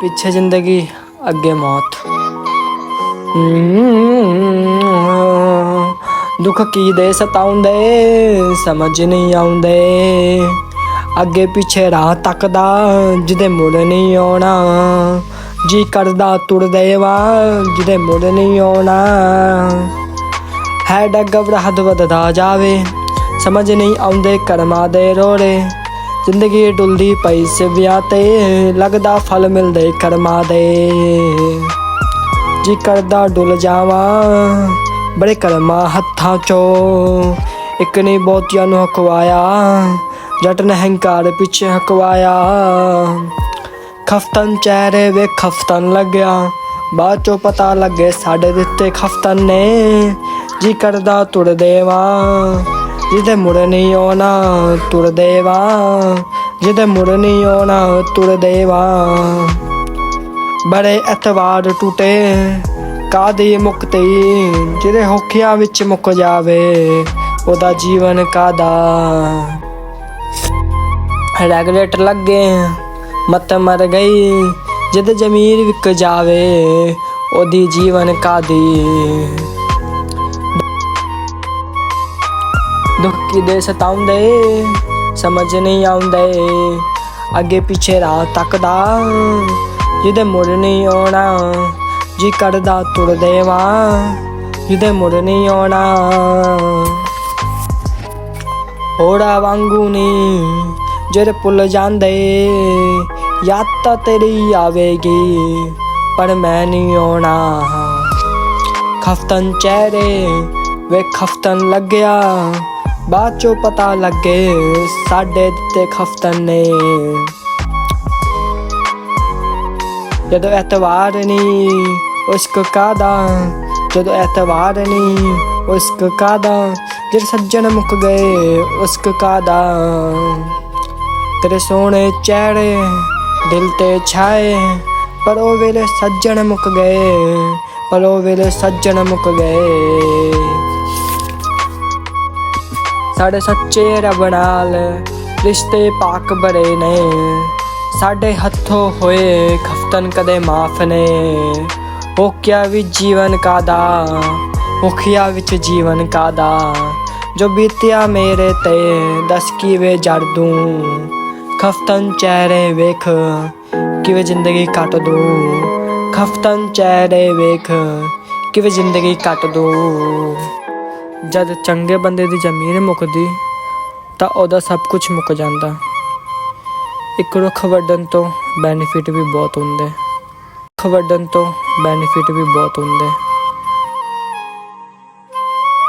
ਪਿੱਛੇ ਜ਼ਿੰਦਗੀ, ਅੱਗੇ ਮੌਤ। ਦੁੱਖ ਕੀ ਦੇ ਸਤਾਉਂਦੇ, ਸਮਝ ਨਹੀਂ ਆਉਂਦੇ। ਅੱਗੇ ਪਿੱਛੇ ਰਾਹ ਤੱਕਦਾ, ਜਿਹਦੇ ਮੁੜ ਨਹੀਂ ਆਉਣਾ। ਜੀ ਕਰਦਾ ਤੁਰਦੇ ਵਾ, ਜਿਹਦੇ ਮੁੜ ਨਹੀਂ ਆਉਣਾ। ਹੈ ਡੱਗ ਬਰਹਦ ਵਧਦਾ ਜਾਵੇ, ਸਮਝ ਨਹੀਂ ਆਉਂਦੇ ਕਰਮਾਂ ਦੇ ਰੋੜੇ ਜ਼ਿੰਦਗੀ ਡੁੱਲਦੀ ਪਈ ਸਿਵਿਆਂ ਤੇ, ਲੱਗਦਾ ਫਲ ਮਿਲਦੇ ਕਰਮਾਂ ਦੇ। ਜੀ ਕਰਦਾ ਡੁੱਲ ਜਾਵਾਂ, ਬੜੇ ਕਰਮਾਂ ਹੱਥਾਂ ਚੋਂ। ਇੱਕ ਨੇ ਬਹੁਤਿਆਂ ਨੂੰ ਹਕਵਾਇਆ ਜੱਟ ਨੇ ਹੰਕਾਰ ਪਿੱਛੇ ਹਕਵਾਇਆ। ਖਫਤਨ ਚਿਹਰੇ ਵੇ ਖਫਤਨ ਲੱਗਿਆ, ਬਾਅਦ ਚੋਂ ਪਤਾ ਲੱਗੇ ਸਾਡੇ ਦਿੱਤੇ ਖਫਤਨ ਨੇ। ਜੀ ਕਰਦਾ ਤੁਰ ਦੇਵਾ। ਜਿਹਦੇ ਮੁੜ ਨਹੀਂ ਆਉਣਾ ਤੁਰਦੇ ਦੇਵਾ। ਜਿਹਦੇ ਮੁੜ ਨਹੀਂ ਆਉਣਾ ਤੁਰਦੇ ਦੇਵਾ। ਬੜੇ ਅਤਵਾਰ ਟੁੱਟੇ ਕਾਦੀ ਮੁਕਤੀ? ਜਿਹਦੇ ਹੋਖਿਆਂ ਵਿੱਚ ਮੁੱਕ ਜਾਵੇ, ਉਹਦਾ ਜੀਵਨ ਕਾਦਾ ਰੈਗੂਲੇਟਰ ਲੱਗੇ, ਮਤ ਮਰ ਗਈ। ਜਦ ਜ਼ਮੀਰ ਵਿਕ ਜਾਵੇ, ਉਹਦੀ ਜੀਵਨ ਕਾਦੀ ਦੁੱਖ ਦੇ ਸਤਾਉਂਦੇ, ਸਮਝ ਨਹੀਂ ਆਉਂਦੇ। ਅੱਗੇ ਪਿੱਛੇ ਰਾਹ ਤੱਕਦਾ, ਜਿਹਦੇ ਮੁੜ ਨਹੀਂ ਆਉਣਾ, ਜੀ ਕਰਦਾ ਤੁਰ ਦੇਵਾ ਜਿਹਦੇ ਮੁੜ ਨਹੀਂ ਆਉਣਾ। ਹੋੜਾ ਵਾਂਗੂ ਨਹੀਂ ਜਿਹੜੇ ਭੁੱਲ ਜਾਂਦੇ, ਯਾਦ ਤਾਂ ਤੇਰੀ ਆਵੇਗੀ, ਪਰ ਮੈਂ ਨਹੀਂ ਆਉਣਾ। ਖਫਤਨ ਚਿਹਰੇ ਵੇ ਖਫਤਨ ਲੱਗਿਆ ਬਾਅਦ ਚੋਂ ਪਤਾ ਲੱਗੇ ਸਾਡੇ ਦਿੱਤੇ ਖਫਤਨ ਨੇ। ਜਦੋਂ ਐਤਵਾਰ ਨਹੀਂ ਉਸਕ ਕਾਦਾ ਜਦੋਂ ਐਤਵਾਰ ਨਹੀਂ ਉਸਕ ਕਾਦਾ ਜਦ ਸੱਜਣ ਮੁੱਕ ਗਏ ਉਸਕ ਕਾਦਾ ਤੇਰੇ ਸੋਹਣੇ ਚਿਹਰੇ ਦਿਲ ਤੇ ਛਾਏ, ਪਰ ਉਹ ਵੇਲੇ ਸੱਜਣ ਮੁੱਕ ਗਏ, ਪਰ ਉਹ ਵੇਲੇ ਸੱਜਣ ਮੁੱਕ ਗਏ। ਸਾਡੇ ਸੱਚੇ ਰੱਬ ਨਾਲ ਰਿਸ਼ਤੇ ਪਾਕ ਬਰੇ ਨੇ। ਸਾਡੇ ਹੱਥੋਂ ਹੋਏ ਖਫਤਨ ਕਦੇ ਮਾਫ ਨੇ। ਉਹ ਕਿਆ ਵੀ ਜੀਵਨ ਕਾਦਾ ਮੁਖਿਆ ਵਿੱਚ ਜੀਵਨ ਕਾਦਾ। ਜੋ ਬੀਤਿਆ ਮੇਰੇ ਤੇ, ਦਸ ਕਿਵੇਂ ਜੜ ਦੂੰ? ਖਫਤਨ ਚਿਹਰੇ ਵੇਖ, ਕਿਵੇਂ ਜ਼ਿੰਦਗੀ ਕੱਟ ਦੂੰ? ਖਫਤਨ ਚਿਹਰੇ ਵੇਖ, ਕਿਵੇਂ ਜ਼ਿੰਦਗੀ ਕੱਟ ਦੂੰ? ਜਦ ਚੰਗੇ ਬੰਦੇ ਦੀ ਜ਼ਮੀਰ ਮੁੱਕਦੀ, ਤਾਂ ਉਹਦਾ ਸਭ ਕੁਝ ਮੁੱਕ ਜਾਂਦਾ। ਇੱਕ ਰੁੱਖ ਵੱਢਣ ਤੋਂ ਬੈਨੀਫਿਟ ਵੀ ਬਹੁਤ ਹੁੰਦੇ। ਰੁੱਖ ਵੱਢਣ ਤੋਂ ਬੈਨੀਫਿਟ ਵੀ ਬਹੁਤ ਹੁੰਦੇ।